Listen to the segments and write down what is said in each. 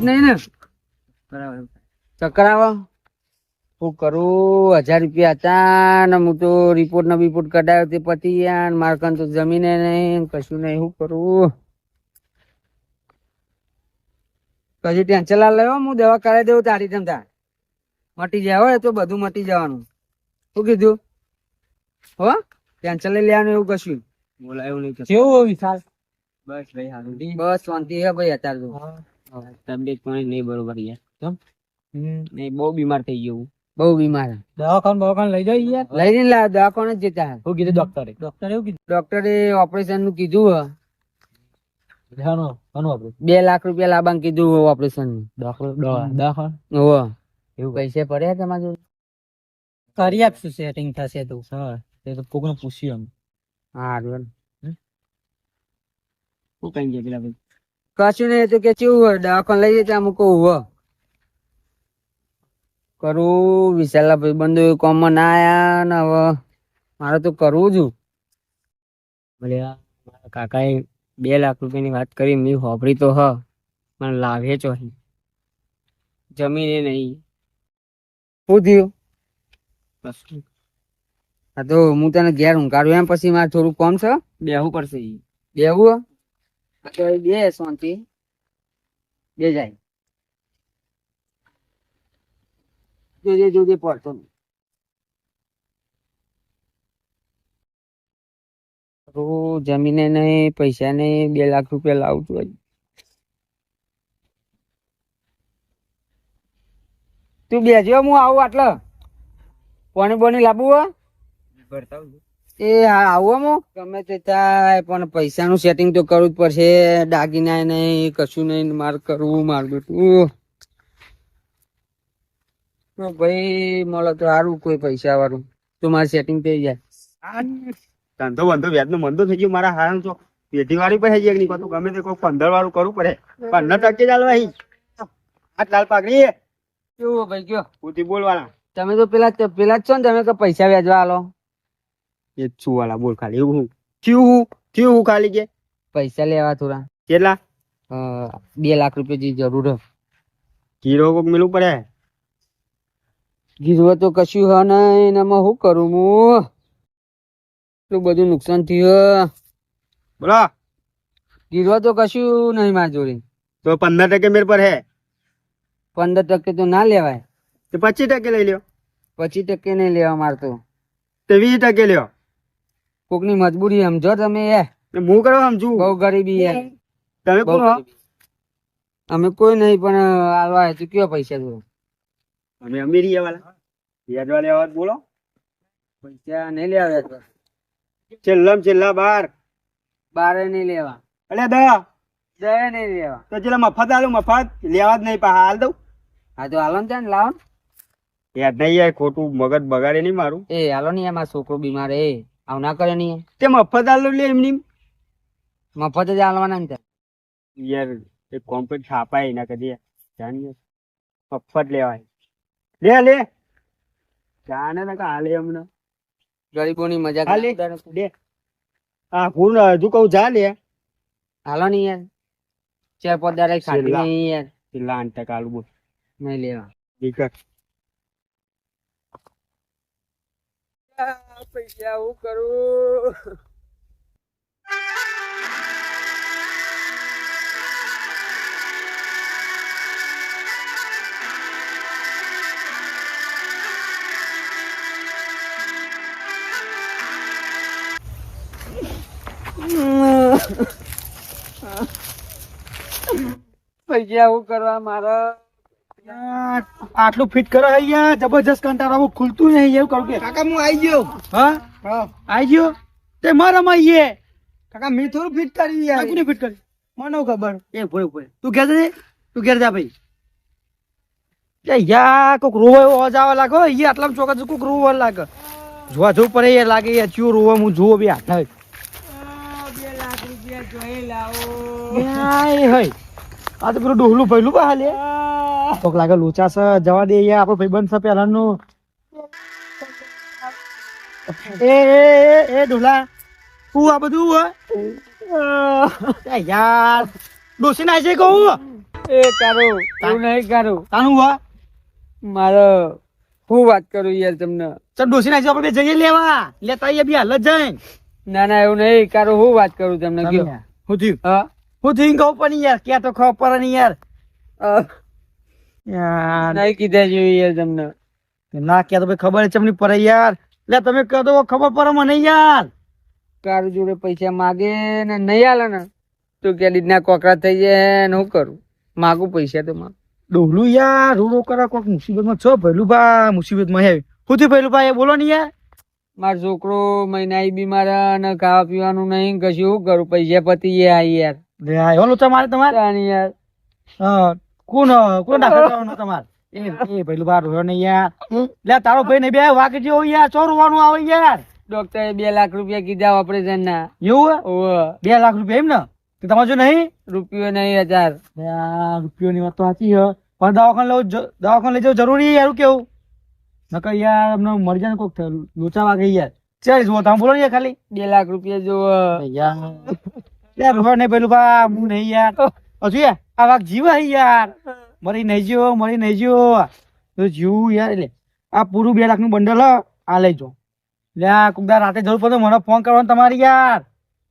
જ નહીં ને. ચક્કર આવો શું કરું? હજાર રૂપિયા હતા ને હું તો રિપોર્ટ ને બિપોર્ટ કઢાયો તે પતી ગયા ને મારે તો જમીને નહીં કશું નહીં. શું કરું? કશું ટેન્શન ના લેવો હું દવા કરાવી દઉં તારી તમતા મટી જાય હોય તો બધું મટી જવાનું. શું કીધું? હો? ટેન્શન લઈ લેવાનું એવું કશું? બોલાયું નહીં કેવું વિશાલ? બસ ભાઈ હારું બસ શાંતિ હે ભાઈ અત્યારે તો. તબિયત પાણી નહીં બરોબર યાર. કેમ? નહીં બહુ બીમાર થઈ ગયો બહુ બીમાર. દવાખાને દવાખાને લઈ જાય યાર. લઈને લાવ દવાખાને જ જતા. હું કીધું ડોક્ટરે ડોક્ટરે એવું કીધું. ડોક્ટરે ઓપરેશનનું કીધું હે. બે લાખ રૂપિયા લાબાંગ કીધું ઓપરેશનનું. એવું. પૈસે પડ્યા તમારા જોડે? કરી આપશું સેટિંગ થશે તો. સર તે તો કોકને પૂછ્યું હારું એમ. શું કઈ ગયા પેલા ભાઈ? કશું નહીં તો કે ચેવું હોય દવાખાને લઈ જતા અમુક હોવ કરું વિશાલા ભાઈ બંધુ કોમમાં ના આયા ને હવે. મારે તો કરવું જ ભલે મારા કાકાએ બે લાખ રૂપિયાની વાત કરી મેં હોભળી તો હ મને લાવે ચો જમીને નહીં. શું થયું? કશું હા તો હું તને ઘેર ઊંઘાડું એમ પછી મારે થોડું કોમ છે? બેહવું પડશે ઈ. બે શાંતિ બે જાય. જોજે જોજે પડતો જમીને નહીં પૈસા નહીં બે લાખ રૂપિયા લાવતું હોય. તું બેજો હું આવું આટલા. પાણી બોણી લાવવું હો. એ હા આવું ગમે તે થાય પણ પૈસાનું સેટિંગ તો કરવું જ પડશે. દાગીના નહીં કશું નહીં માર કરવું મારું બેટું તો ભાઈ મળે તો સારું કોઈ પૈસા વાળું તો મારે સેટિંગ થઈ જાય. ધંધો બંધો વ્યાજનું મંદો થઈ ગયું મારા હાલ તો. પેઢી વાળી પણ છે નહીં તો ગમે તે કોઈ પંદર વાળું કરવું પડે. પંદર ટકે ચાલવા અહીં. આ લાલ પાકડી કેવું ભાઈ કયો ઉતી બોલવાના. તમે તો પેલા પેલા જ છો ને તમે કે પૈસા વ્યાજવા આલો. એ જ છું વાલા બોલ ખાલી એવું હું? થયું હું? થયું હું ખાલી કે? પૈસા લેવા થોડા. કેટલા? અ, બે લાખ રૂપિયા જેવી જરૂર હે. કિલો કોક મિલું પડે? ગીરવા તો કશું હ નહીં ને એમાં શું કરું હું? એટલું બધું નુકસાન થયું બોલો. ગીરવા તો કશું નહીં મારી જોડે. તો પંદર ટકે મેર પર હે. પંદર ટકે તો ના લેવાય. તો પચીસ ટકે લઈ લ્યો. પચીસ ટકે નહીં લેવા મારતો. તો વીસ ટકે લ્યો. કોકની મજબૂરી સમજો તમે એ હું કરો સમજુ બહુ ગરીબી એ. તમે કોણ અમે કોઈ નહીં પણ આલવા તું કયો પૈસા દો અમે અમીરી વાળા. વ્યાજ વાળા અવાજ બોલો. પૈસા નહીં લેવા તો છેલ્લા છેલ્લા બાર. બારે નહીં લેવા. અલે દા દે નહીં લેવા. તો જેલા મફત આલું મફત લેવા જ નહીં પા હાલ દઉં. હા તો હાલો ને ત્યાં લાવો. યાદ નહીં યાર ખોટું મગજ બગાડે નહીં મારું. એ હાલો નહીં મારો છોકરો બીમાર એ આવું ના કરે નહીં. તે મફત આલો લે એમની. મફત જ આલવાના ને. યાર એક કોમ્પ્યુટર છાપાય ના કદી. જાણીએ. મફત લેવાય. લે લે. જાણે ને હાલે અમને ગરીબોની મજા હાલે. લે. હા હું હજુ કહું જા લે. હાલો ને યાર. ચાર પાંચ દાડા ખાતી નહીં યાર. આલુ આલું બોલ. નહીં લેવા. દીકર. પૈસા હું કરું? પૈસા હું કરવા મારા આટલું ફિટ કરો અહીંયા જબરજસ્ત કંટાળો ખુલતું નહીં એવું કરું કે. કાકા હું આવી ગયો. હા? આવી ગયો? તે મારા માં કાકા મેં થોડું ફિટ કરી યાર. કોને ફિટ કરી? મને ખબર. એ ભોય ભોય. તું ઘેર જા તું ઘેર જા ભાઈ. કે યા કોક રોવો એવો અવાજ આવવા લાગો એ આટલા ચોકા કોક રોવો લાગે જોવા જવું પડે એ લાગે એ ચિયો રોવો હું જોવો બે હાથ. બે લાખ રૂપિયા જોઈ લાવો હય. આ તો પેલું ડોહલું ભયલું બા હાલે કોક લાગે લોચા છે જવા દે યાર આપણો ભાઈબંધ છે પહેલાનો. એ એ એ ડોલા તું આ બધું? યાર ડોસી ના છે કહું એ કારો તું નહીં કારું. તાનું વા મારો હું વાત કરું યાર તમને. ચાલ ડોસી નાખજો આપણે બે જઈએ લેવા. લેતા આવીએ બી હાલ જ જઈને. ના ના એવું નહીં કારું હું વાત કરું તમને કયો હું થયું? હા. હું કહું પણ યાર ક્યાં તો ખબર પડે નહીં યાર. યાર. નહીં કીધા યાર તમને. ના ક્યાં તો ભાઈ ખબર ચમની પડે યાર. એટલે તમે કહો તો ખબર પડે મને યાર. તારું જોડે પૈસા માગે ને નહીં આલે ને તો કે લીધના કોકરા થઈ જાય ને હું કરું? માગું પૈસા તો માગ. ડોલું યાર રોડો કરા કોક મુસીબતમાં. છો ભૈલું ભા મુસીબતમાં હે. હું થયું ભૈલું એ બોલો ને યાર. મારો છોકરો મહિના બીમાર અને ખાવા પીવાનું નહીં કશું કરું? પૈસા પતી ગયા યાર. લે આ એવો લોચા તમારે? તાણી યાર. હા કોણ કોણ દાખલ કરવાનો તમારે? એ એ ભૈલું ભા રોયો ને યાર. લે તારો ભાઈ ને બે યાર આવે યાર. ડોક્ટરે બે લાખ રૂપિયા કીધા ઓપરેશન ના. એવું બે લાખ રૂપિયા એમ ને? તો તમારે જો નહીં? રૂપિયો નહીં હજાર. રૂપિયો ની વાત તો સાચી હે. પણ દવાખાને લઉં દવાખાને લઈ જવું જરૂરી યાર કેવું? નકર યાર અમને મરી જાય કોક. લોચા વાગે યાર. ચાલ જુઓ તમે બોલો યાર ખાલી. બે લાખ રૂપિયા જો યાર. રોવા નહીં પેલું બા હું નહીં યાર. હજુ યાર? આ વાઘ જીવ હે યાર. મરી નહીં જ્યો મરી નહીં જ્યો. તો જીવ યાર એટલે. આ પૂરું બે લાખનું બંડલ આ લઈ જો લે આ કુકદા રાતે જરૂર પડે મને ફોન કરવાનો તમારી યાર.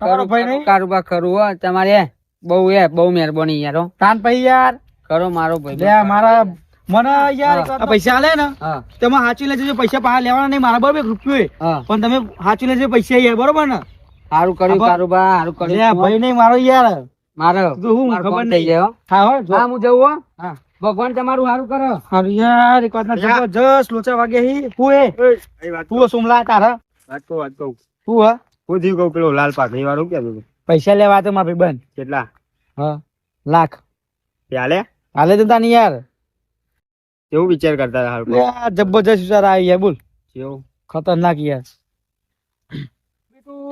તમારો ભાઈ નહીં? કારોબાર ખરું હો. તમારે બહુ એ બહુ મહેરબાની યાર. તાન પછી યાર. કરો મારો ભાઈ લે મારા મને યાર પૈસા આલે ને તમે સાચી લેજો પૈસા પાછા લેવાના નહીં મારા બરોબર રૂપિયો. પણ તમે સાચી લેજો પૈસા યાર બરોબર ને? સારું કર્યું. કારોબાર સારું કર્યું. ભાઈ નહીં મારો યાર. મારો. તું હું ખબર નહીં. થઈ જાય હો. હા હો જો. હા જવું હો. હા. ભગવાન તમારું સારું કરો. હારું યાર એક વાત ના જસ લોચા વાગે હી. હું એ? તું સોમલા તારા વાત કહું વાત કહું. તું હા. હું જીવ કહું પેલો લાલ પાઘડી વાળું કે પૈસા લેવા તો મારા બંધ કેટલા? હા લાખ. ચાલે હાલે? તો તાની યાર. કેવું વિચાર કરતા હાલ જબરજસ્ત વિચાર આવી યાર બોલ. કેવું? ખતરનાક યાર.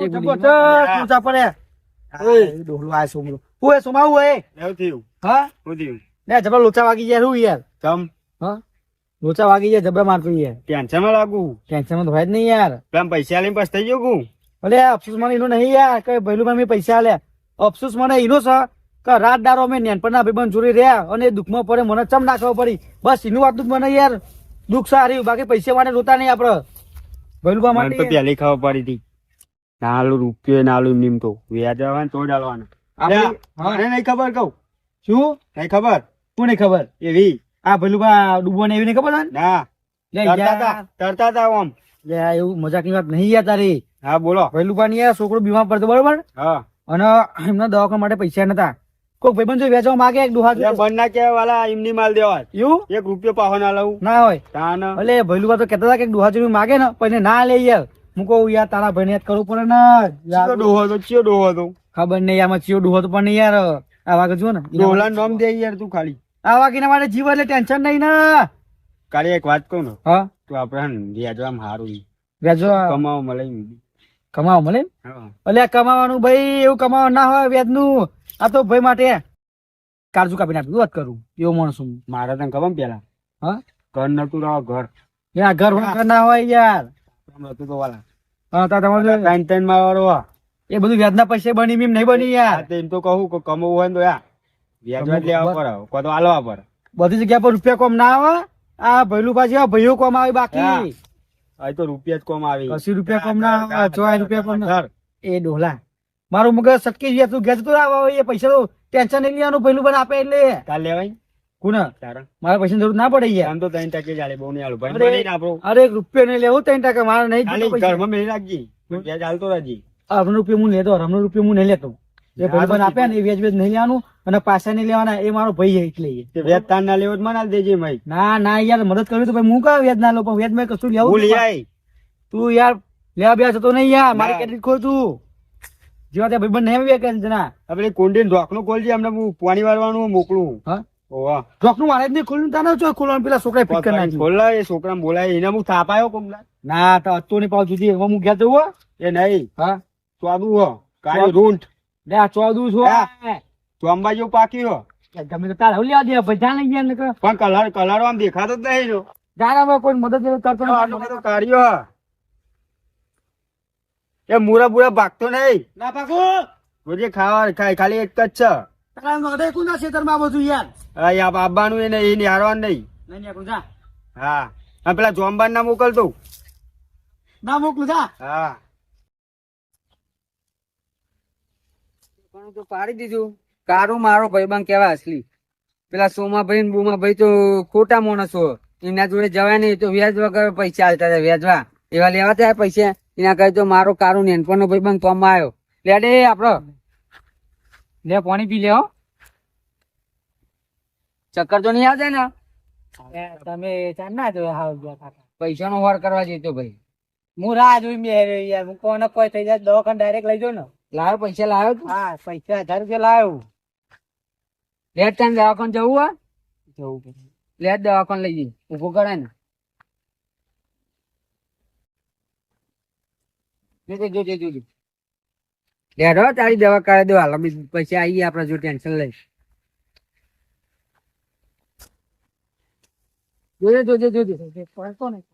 લોચા પડે. ઓય. ડોહલો આ સોમલો હું એ સોમા હું એ? એવું થયું. હા? શું થયું? લે જબર લોચા વાગી યાર હું યાર. તમ હા? લોચા વાગી જાય જબરા મારતો યાર. ટેન્શનમાં લાગુ? ટેન્શનમાં તો હોય જ નહીં યાર. પેલા પૈસા લઈને બસ થઈ ગયો કું? અલે અફસોસ મને એનો નહીં યાર. કે ભૈલું મેં પૈસા આલ્યા. અફસોસ મને એનો છે કે રાત દારો અમે નેનપણના ભાઈબંધ જોડે રહ્યા અને દુઃખમાં પડે મને ચમ નાખવા પડી. બસ એનું વાતનું મને યાર. દુઃખ સારું બાકી પૈસા માટે રોતા નહીં આપડે ભૈલું મને તો માટે પહેલી ખબર પડી હતી. નાલું રૂપિયો નાલું નીમ તો. વ્યાજ આવે ને તો ડાલવાનું આપણે- નહીં ખબર કહું. શું? નહીં ખબર? કોને ખબર? એવી આ ભૈલું બા ને એવી નહીં ખબર? ના. તરતા લે આ એવું મજાકની વાત નહીં યાર તારી. હા બોલો. ભૈલું બા યાર છોકરો બીમાર પડતો બરોબર? હા. અને એમના દવાખાના માટે પૈસા નતા. કોક ભાઈબંધ જો વેચવા માંગે એક દુહા એટલે બંધ ના કહેવાય વાલા એમની માલ દેવા એવું? એક રૂપિયો પાહો ના લઉં. ના હોય. તાન. અલે ભૈલું બા તો કેતા હતા કે ડોહા જોડી માગે ને પણ ના લે યાર. હું કહું યાર તારા ભાઈને યાદ કરવું પડે ને. ડોહો હતો ચિયો ડોહો હતો. ખબર નહીં આમાં ચિયો ડોહો તો પણ યાર. આ વાગે જો ને ડોહલા નામ દે યાર તું ખાલી. આ વાગીના માટે જીવ એટલે ટેન્શન નહીં ને. કાલે એક વાત કહું ને હા? તો આપણે હે આમ હારું વ્યાજો કમાવો મળે. કમાવો મળે ને? આ કમાવાનું ભાઈ એવું કમાવાનું ના હોય વ્યાજનું. આ તો ભાઈ માટે કાળજુ કાપી આપ્યું વાત કરું એવો માણસ હું. મારે તને ખબર પેલા હા? ઘર નતું રહો ઘર. ઘર ના હોય યાર. હતું તો વાલા. હા તો તમારે ત્રણ ત્રણમાં વાળો એ બધું વ્યાજના પૈસે બની એમ નહીં બની યાર. આ તો એમ તો કહું કે કમાવું હોય ને તો યાર વ્યાજ લેવા પર કો તો આલવા પર બધી જગ્યા પર રૂપિયા કોમ ના આવે આ ભૈલું પાછી ભાઈઓ કોમ આવે બાકી. આ તો રૂપિયા જ કોમ આવે. અસી રૂપિયા કોમ ના આવે ચોય રૂપિયા કોમ ના. એ ડોલા મારું મગજ સટકી ગયા તું ગેસ તો આવે એ પૈસા તો ટેન્શન નહીં લેવાનું પહેલું પણ આપે એટલે. કાલ લેવાય? કોને? મારા પૈસા જરૂર ના પડે યાર. આમ તો ત્રણ ટકે જાડે બહુ નહીં આલું ભાઈ. અરે. એક રૂપિયો નહીં લેવું ત્રણ ટકા મારે નહીં. ઘરમાં મેળી રાખજી. વ્યાજ હાલતો રહેજી અમને રૂપિયો હું લેતો હમણાં રૂપિયો હું નહીં લેતો. એ ભાઈ આપ્યા ને એ વ્યાજ વ્યાજ નહીં લેવાનું અને પાછા નહીં લેવાના એ મારો ભાઈ એટલે વ્યાજ તાર ના લેવો મને દેજે ભાઈ ના ના યાર મદદ કરવી તો ભાઈ હું કા વ્યાજ ના લો પણ વ્યાજ મેં કશું લેવું લઈ જ તું યાર લેવા બેસ તો નહીં યાર. મારી કેટલી ખોલ તું. જેવા ત્યાં ભાઈ નહીં બે કે ના આપણે કોંડી ઢોકનું ખોલજે અમને હું પાણી વાળવાનું મોકલું. હા? ઓવા ચોકનું મારે જ નહીં ખોલ્યું તાને જો ખોલવાનું? પેલા છોકરાએ ફિટ કરી નાખ્યું ખોલા એ છોકરા બોલાય એને હું થાપાયો કોમલા ના તો અત્તો ની પાવ જુદી હવે હું ગયા જવું હો? એ નહીં. હા? ચોદું હો. કાળી રૂંટ લે ચોદું છું હા. ચોંબા હો. ગમે તો તારે લેવા દે લઈ ગયા ને પણ કલર કલર આમ દેખાતો જ નહીં નો કોઈ મદદ નહીં કરતો આટલો નથી. કાઢ્યો હો. એ મુરા બુરા ભાગતો નહીં. ના ભાગો. રોજે ખાવા ખાલી એક જ છે. તારા નોંધે કોના ખેતરમાં બધું યાર? હા યા બાબાનું એને એ નિહારવાનું નહીં. નહીં નીકળું જા. હા. અને પેલા જોમબાન ના મોકલતો ના મોકલું જા. હા. પણ તો પાડી દીધું. કારું મારો ભાઈબંધ કેવા અસલી. પેલા સોમાભાઈ ને બુમાભાઈ તો ખોટા માણસો એના જોડે જવાય નહીં તો વ્યાજ વગર પૈસા આવતા હતા વ્યાજવા એવા લેવા ત્યાં પૈસા. એના કહે તો મારો કારું નેનપણ નો ભાઈબંધ પમમાં આવ્યો. લેડે આપડો લે પાણી પી લે હો. ચક્કર તો નહીં આવશે ને? તમે ચાર ના કાકા. પૈસા નો વાર કરવા જઈતો ભાઈ. હું રાહ જોઈ મે યાર. હું કોને કોઈ થઈ જાય દવાખાને ડાયરેક્ટ લઈ જો ને. લાવ્યો પૈસા લાવ્યો તું? હા પૈસા હજાર રૂપિયા લાવ્યો લેટ ટાઈમ દવાખાને જવું હોય જવું લેટ દવાખાને લઈ જઈ ઊભો કરાય ને. જોજે જોજે જોજે. હો તારી દવા કરાવી દો, હાલ બી પૈસા આવી ગયા આપડે જો ટેન્શન લઈ. જોજે જોજે જોજે, પડતો નહીં.